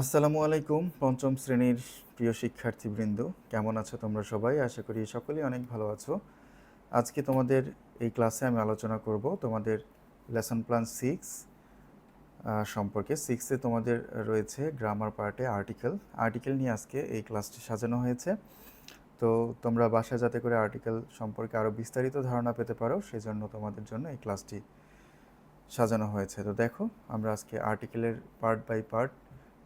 আসসালামু আলাইকুম, পঞ্চম শ্রেণির প্রিয় শিক্ষার্থীবৃন্দ। কেমন আছো তোমরা সবাই? আশা করি সকলেই অনেক ভালো আছো। আজকে তোমাদের এই ক্লাসে আমি আলোচনা করব তোমাদের লেসন প্ল্যান সিক্স সম্পর্কে। সিক্সে তোমাদের রয়েছে গ্রামার পার্টে আর্টিকেল। আর্টিকেল নিয়ে আজকে এই ক্লাসটি সাজানো হয়েছে। তো তোমরা বাসায় যাতে করে আর্টিকেল সম্পর্কে আরও বিস্তারিত ধারণা পেতে পারো, সেজন্য তোমাদের জন্য এই ক্লাসটি সাজানো হয়েছে। তো দেখো, আমরা আজকে আর্টিকেলের পার্ট বাই পার্ট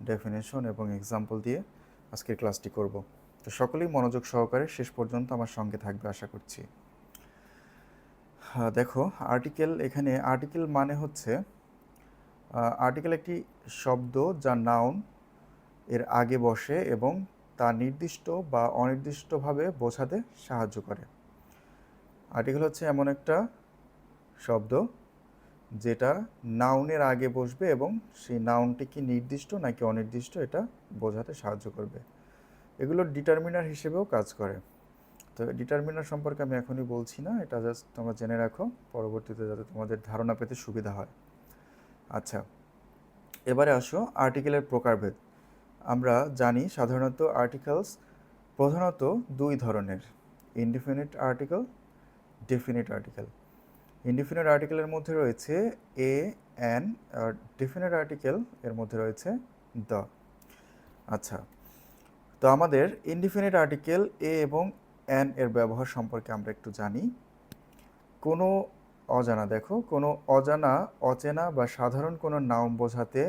ডেফিনেশন এবং এক্সাম্পল দিয়ে আজকের ক্লাসটি করব। তো সকলেই মনোযোগ সহকারে শেষ পর্যন্ত আমার সঙ্গে থাকবে আশা করছি। দেখো আর্টিকেল এখানে আর্টিকেল মানে হচ্ছে আর্টিকেল একটি শব্দ যা নাউন এর আগে বসে এবং তা নির্দিষ্ট বা অনির্দিষ্টভাবে বোঝাতে সাহায্য করে। আর্টিকেল হচ্ছে এমন একটা শব্দ যেটা নাউনের আগে বসবে এবং সেই নাউনটি কি নির্দিষ্ট নাকি অনির্দিষ্ট এটা বোঝাতে সাহায্য করবে। এগুলো ডিটারমিনার হিসেবেও কাজ করে। তো ডিটারমিনার সম্পর্কে আমি এখনই বলছি না, এটা জাস্ট তোমরা জেনে রাখো, পরবর্তীতে যাতে তোমাদের ধারণা পেতে সুবিধা হয়। আচ্ছা এবারে আসো আর্টিকেলের প্রকারভেদ। আমরা জানি সাধারণত আর্টিকেলস প্রধানত দুই ধরনের indefinite article definite article indefinite আর্টিকেলের মধ্যে রয়েছে এ অ্যান ডেফিনিট আর্টিকেল এর মধ্যে রয়েছে দ্য আচ্ছা তো আমাদের ইনডিফিনিট আর্টিকেল এ এবং অ্যান এর ব্যবহার সম্পর্কে আমরা একটু জানি। কোনো অজানা, দেখো, কোনো অজানা, অচেনা বা সাধারণ কোনো নাম বোঝাতে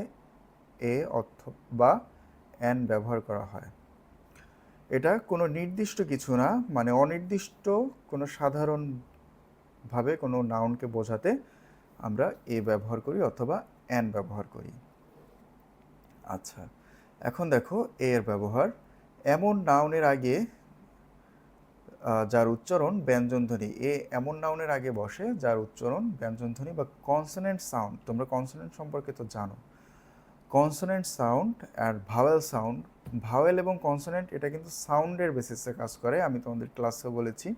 এ অর্থ বা অ্যান ব্যবহার করা হয়। এটা কোনো নির্দিষ্ট কিছু না মানে অনির্দিষ্ট কোনো সাধারণ ভাবে কোনো নাউনকে বোঝাতে আমরা এ ব্যবহার করি অথবা অ্যান ব্যবহার করি। আচ্ছা এখন দেখো এ এর ব্যবহার। এমন নাউনের আগে যার উচ্চারণ ব্যঞ্জনধ্বনি, এ এমন নাউনের আগে বসে যার উচ্চারণ ব্যঞ্জনধ্বনি বা কনসোনেন্ট সাউন্ড তোমরা কনসোনেন্ট সম্পর্কে তো জানো। কনসোনেন্ট সাউন্ড আর ভাওয়েল সাউন্ড ভাওয়েল এবং কনসোনেন্ট এটা কিন্তু সাউন্ডের বেসিসে কাজ করে, আমি তোমাদের ক্লাসেও বলেছি।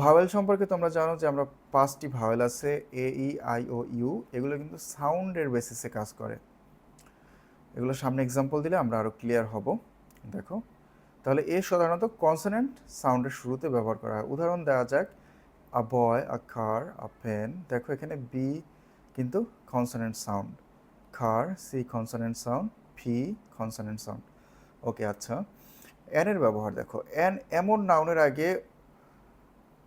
ভাওয়েল সম্পর্কে তোমরা জানো যে আমরা পাঁচটি ভাওয়েল আছে, এ, ই, আই, ও, ইউ, এগুলো কিন্তু সাউন্ডের বেসিসে কাজ করে। এগুলো সামনে এক্সাম্পল দিলে আমরা আরও ক্লিয়ার হব। দেখো, তাহলে এ সাধারণত কনসোনেন্ট সাউন্ডের শুরুতে ব্যবহার করা হয়। উদাহরণ দেওয়া যাক আ বয় আ খার আ পেন দেখো এখানে বি কিন্তু কনসোনেন্ট সাউন্ড খার সি কনসোনেন্ট সাউন্ড ফি কনসোনেন্ট সাউন্ড ওকে আচ্ছা অ্যানের ব্যবহার দেখো। অ্যান এমন নাউনের আগে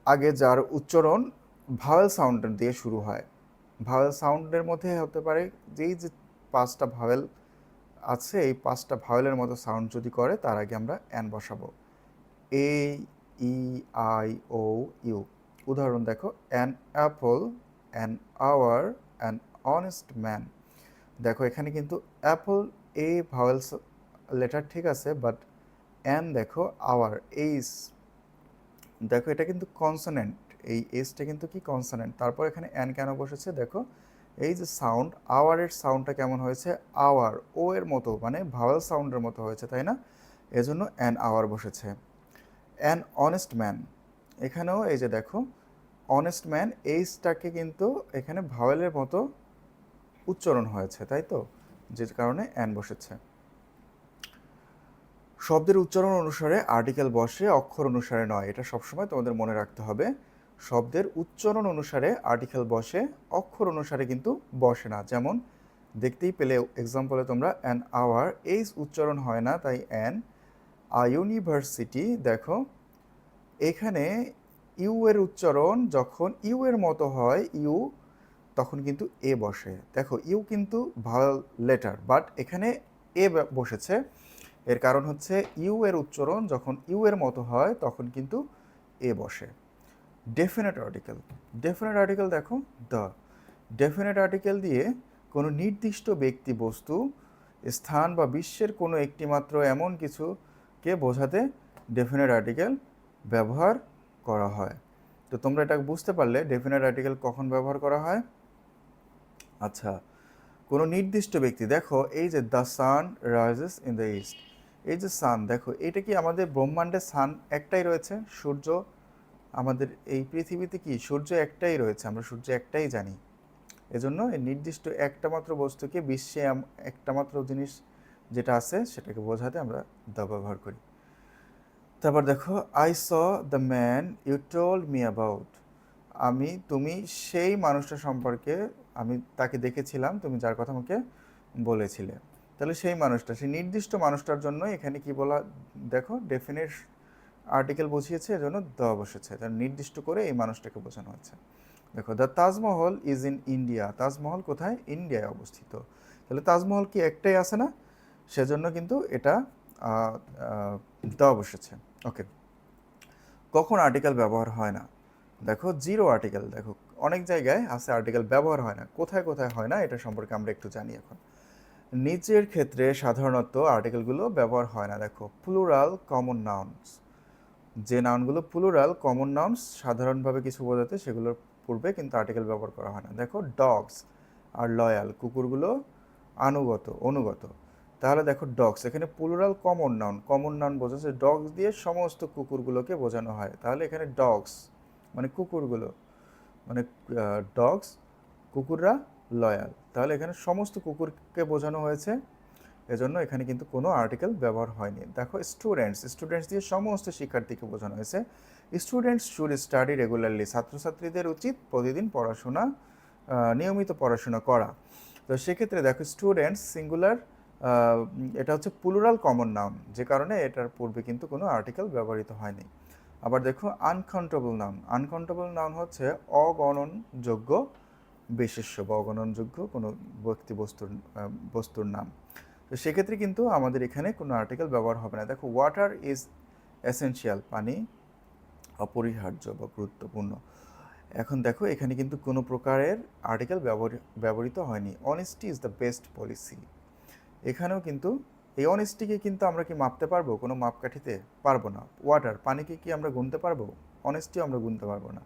আগে যার উচ্চারণ ভাওয়েল সাউন্ড দিয়ে শুরু হয়। ভাওয়েল সাউন্ডের মধ্যে হতে পারে যেই যে পাঁচটা ভাওয়েল আছে, এই পাঁচটা ভাওয়েলের মতো সাউন্ড যদি করে, তার আগে আমরা অ্যান বসাবো। এ ই আই ও ইউ উদাহরণ দেখো an apple an hour an honest man দেখো, এখানে কিন্তু অ্যাপল এ ভাওয়েলস লেটার ঠিক আছে বাট অ্যান দেখো আওয়ার এইস দেখো, এটা কিন্তু কনসোনেন্ট এই এসটা কিন্তু কি কনসোনেন্ট তারপর এখানে অ্যান কেন বসেছে? দেখো, এই যে সাউন্ড আওয়ারের সাউন্ডটা কেমন হয়েছে? আওয়ার ও এর মতো মানে ভাওয়েল সাউন্ডের মতো হয়েছে, তাই না? এজন্য অ্যান আওয়ার বসেছে। অ্যান অনেস্ট ম্যান এখানেও এই যে দেখো অনেস্ট ম্যান এইসটাকে কিন্তু এখানে ভাওয়েলের মতো উচ্চারণ হয়েছে, তাই তো? যে কারণে অ্যান বসেছে। শব্দের উচ্চারণ অনুসারে আর্টিকেল বসে, অক্ষর অনুসারে নয়। এটা সবসময় তোমাদের মনে রাখতে হবে। শব্দের উচ্চারণ অনুসারে আর্টিকেল বসে, অক্ষর অনুসারে কিন্তু বসে না। যেমন, দেখতেই পেলে এক্সাম্পলে তোমরা অ্যান আওয়ার এই উচ্চারণ হয় না, তাই অ্যান আ ইউনিভার্সিটি দেখো, এখানে ইউ এর উচ্চারণ যখন ইউ এর মতো হয় ইউ তখন কিন্তু এ বসে। দেখো ইউ কিন্তু ভালো লেটার বাট এখানে এ বসেছে। এর কারণ হচ্ছে ইউ এর উচ্চারণ যখন ইউ এর মতো হয়, তখন কিন্তু এ বসে। ডেফিনেট আর্টিকেল ডেফিনেট আর্টিকেল দেখো দ্য ডেফিনেট আর্টিকেল দিয়ে কোনো নির্দিষ্ট ব্যক্তি বস্তু, স্থান বা বিশ্বের কোনো একটিমাত্র এমন কিছুকে বোঝাতে ডেফিনেট আর্টিকেল ব্যবহার করা হয়। তো তোমরা এটা বুঝতে পারলে ডেফিনেট আর্টিকেল কখন ব্যবহার করা হয়? আচ্ছা কোনো নির্দিষ্ট ব্যক্তি, দেখো এই যে the sun rises in the east এই যে সান দেখো, এটা কি আমাদের ব্রহ্মাণ্ডে সান একটাই রয়েছে? সূর্য আমাদের এই পৃথিবীতে কি? সূর্য একটাই রয়েছে, আমরা সূর্য একটাই জানি। এজন্য নির্দিষ্ট একটা মাত্র বস্তুকে বিশ্বে একটা মাত্র জিনিস যেটা আছে, সেটাকে বোঝাতে আমরা দ্য ব্যবহার করি। তারপর দেখো I saw the man you told me about আমি, তুমি সেই মানুষটা সম্পর্কে আমি তাকে দেখেছিলাম, তুমি যার কথা আমাকে বলেছিলে। তাহলে সেই মানুষটা, সেই নির্দিষ্ট মানুষটার জন্য এখানে কি বলা, দেখো ডেফিনেট আর্টিকেল বুঝিয়েছে এজন্য দ বসেছে। তার নির্দিষ্ট করে এই মানুষটাকে বোঝানো হচ্ছে। দেখো the Taj Mahal is in India Taj Mahal কোথায়? ইন্ডিয়ায় অবস্থিত। তাহলে তাজমহল কি একটাই আছে না? সেজন্য কিন্তু এটা দ বসেছে। ওকে কখন আর্টিকেল ব্যবহার হয় না? দেখো জিরো আর্টিকেল দেখো, অনেক জায়গায় আছে আর্টিকেল ব্যবহার হয় না। কোথায় কোথায় হয় না? এটা সম্পর্কে আমরা একটু জানি এখন। নিচের ক্ষেত্রে সাধারণত আর্টিকেলগুলো ব্যবহার হয় না। দেখো প্লুরাল কমন নাউন্স যে নাউনগুলো প্লুরাল কমন নাউন্স সাধারণভাবে কিছু বোঝাতে সেগুলোর পূর্বে কিন্তু আর্টিকেল ব্যবহার করা হয় না। দেখো ডগস আর লয়াল কুকুরগুলো আনুগত, অনুগত। তাহলে দেখো ডগস এখানে plural common noun common noun বোঝাচ্ছে ডগস দিয়ে সমস্ত কুকুরগুলোকে বোঝানো হয়। তাহলে এখানে ডগস মানে কুকুরগুলো। মানে ডগস কুকুররা লয়াল। তাহলে এখানে সমস্ত কুকুরকে বোঝানো হয়েছে। এজন্য এখানে কিন্তু কোনো আর্টিকেল ব্যবহার হয়নি। দেখো স্টুডেন্টস স্টুডেন্টস দিয়ে সমস্ত শিক্ষার্থীকে বোঝানো হয়েছে। স্টুডেন্টস শুড স্টাডি রেগুলারলি ছাত্রছাত্রীদের উচিত প্রতিদিন পড়াশোনা নিয়মিত পড়াশোনা করা। তো সেক্ষেত্রে দেখো স্টুডেন্টস সিঙ্গুলার এটা হচ্ছে প্লুরাল কমন নাম যে কারণে এটার পূর্বে কিন্তু কোনো আর্টিকেল ব্যবহৃত হয়নি। আবার দেখো আনকাউন্টেবল নাম আনকাউন্টেবল নাম হচ্ছে অগণনযোগ্য বিশেষ্য বা অগণনযোগ্য কোনো ব্যক্তি বস্তুর বস্তুর নাম। তো সেক্ষেত্রে কিন্তু আমাদের এখানে কোনো আর্টিকেল ব্যবহার হবে না। দেখো ওয়াটার ইজ এসেনশিয়াল পানি অপরিহার্য বা গুরুত্বপূর্ণ। এখন দেখো, এখানে কিন্তু কোনো প্রকারের আর্টিকেল ব্যবহৃত হয়নি। Honesty is the best policy এখানেও কিন্তু এই অনেস্টিকে কিন্তু আমরা কি মাপতে পারব? কোনো মাপকাঠিতে পারব না। ওয়াটার পানিকে কি আমরা গুনতে পারব? অনেস্টিও আমরা গুনতে পারব না।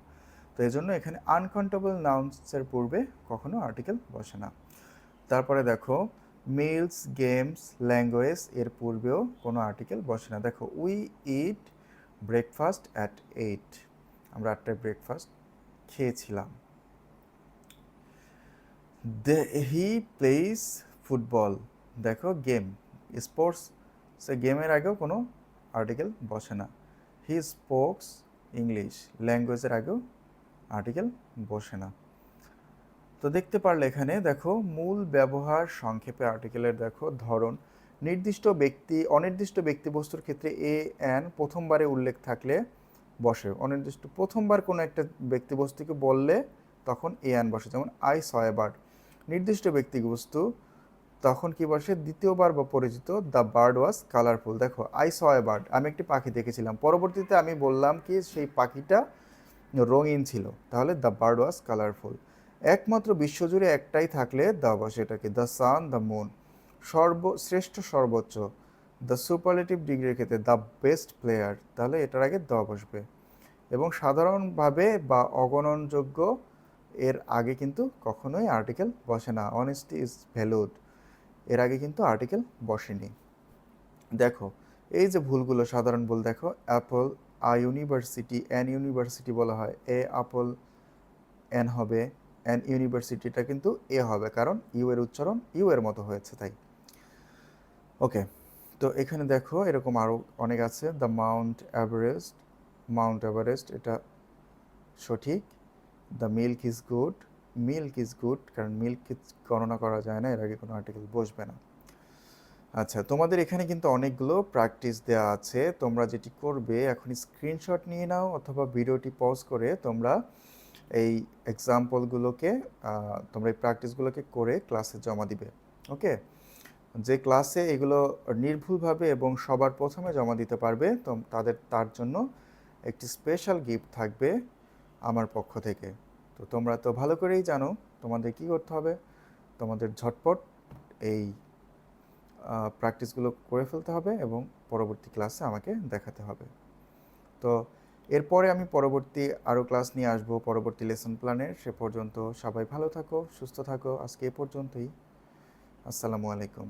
তো এই জন্য এখানে আনকাউন্টেবল নাউন্সের পূর্বে কখনো আর্টিকেল বসে না। তারপরে দেখো মিলস গেমস ল্যাঙ্গুয়েজ এর পূর্বেও কোনো আর্টিকেল বসে না। দেখো we eat breakfast at eight আমরা আটটায় ব্রেকফাস্ট খেয়েছিলাম। হি প্লেস ফুটবল দেখো গেম স্পোর্টস সে গেমের আগেও কোনো আর্টিকেল বসে না। হি স্পোকস ইংলিশ ল্যাঙ্গুয়েজের আগেও আর্টিকেল বসে না। তো দেখতে পারলে এখানে দেখো, মূল ব্যবহার সংক্ষেপে আর্টিকেলের দেখো ধরন, নির্দিষ্ট ব্যক্তি, অনির্দিষ্ট ব্যক্তিবস্তুর ক্ষেত্রে এ এন প্রথমবারে উল্লেখ থাকলে বসে। অনির্দিষ্ট প্রথমবার কোনো একটা ব্যক্তিবস্তুকে বললে তখন এ এন বসে। যেমন আই সয়বার্ড নির্দিষ্ট ব্যক্তিবস্তু তখন কি বসে? দ্বিতীয়বার বা পরিচিত দ্য বার্ড ওয়াজ কালারফুল দেখো আই সয় বার্ড আমি একটি পাখি দেখেছিলাম। পরবর্তীতে আমি বললাম কি, সেই পাখিটা রঙিন ছিল। তাহলে দ্য বার্ড ওয়াজ কালারফুল একমাত্র বিশ্বজুড়ে একটাই থাকলে দ্য বসে এটাকে দ্য সান দ্য মুন সর্বশ্রেষ্ঠ সর্বোচ্চ দ্য সুপারলেটিভ ডিগ্রির ক্ষেত্রে দ্য বেস্ট প্লেয়ার তাহলে এটার আগে দ বসবে। এবং সাধারণভাবে বা অগণনযোগ্য এর আগে কিন্তু কখনোই আর্টিকেল বসে না। অনেস্টি ইজ ভ্যালুড এর আগে কিন্তু আর্টিকেল বসেনি। দেখো, এই যে ভুলগুলো, সাধারণ ভুল, দেখো apple a university an university বলা হয়। এ আপল এন হবে অ্যান ইউনিভার্সিটিটা কিন্তু এ হবে, কারণ ইউ এর উচ্চারণ ইউ এর মতো হয়েছে তাই। ওকে, তো এখানে দেখো এরকম আরও অনেক আছে, the mount Everest mount Everest এটা সঠিক। The milk is good, milk is good, কারণ মিল্ক গণনা করা যায় না, এর আগে কোনো আর্টিকেল বসবে না। আচ্ছা তোমাদের এখানে কিন্তু অনেকগুলো প্র্যাকটিস দেওয়া আছে। তোমরা যেটি করবে এখন স্ক্রিনশট নিয়ে নাও অথবা ভিডিওটি পজ করে তোমরা এই এক্সাম্পলগুলোকে তোমরা এই প্র্যাকটিসগুলোকে করে ক্লাসে জমা দিবে ওকে যে ক্লাসে এগুলো নির্ভুলভাবে এবং সবার প্রথমে জমা দিতে পারবে, তো তাদের, তার জন্য একটি স্পেশাল গিফট থাকবে আমার পক্ষ থেকে। তো তোমরা তো ভালো করেই জানো তোমাদের কি করতে হবে। তোমাদের ঝটপট এই প্র্যাকটিসগুলো করে ফেলতে হবে এবং পরবর্তী ক্লাসে আমাকে দেখাতে হবে। তো এরপরে আমি পরবর্তী আরও ক্লাস নিয়ে আসব, পরবর্তী লেসন প্ল্যানের সে পর্যন্ত সবাই ভালো থাকো, সুস্থ থাকো। আজকে এ পর্যন্তই। আসসালামু আলাইকুম।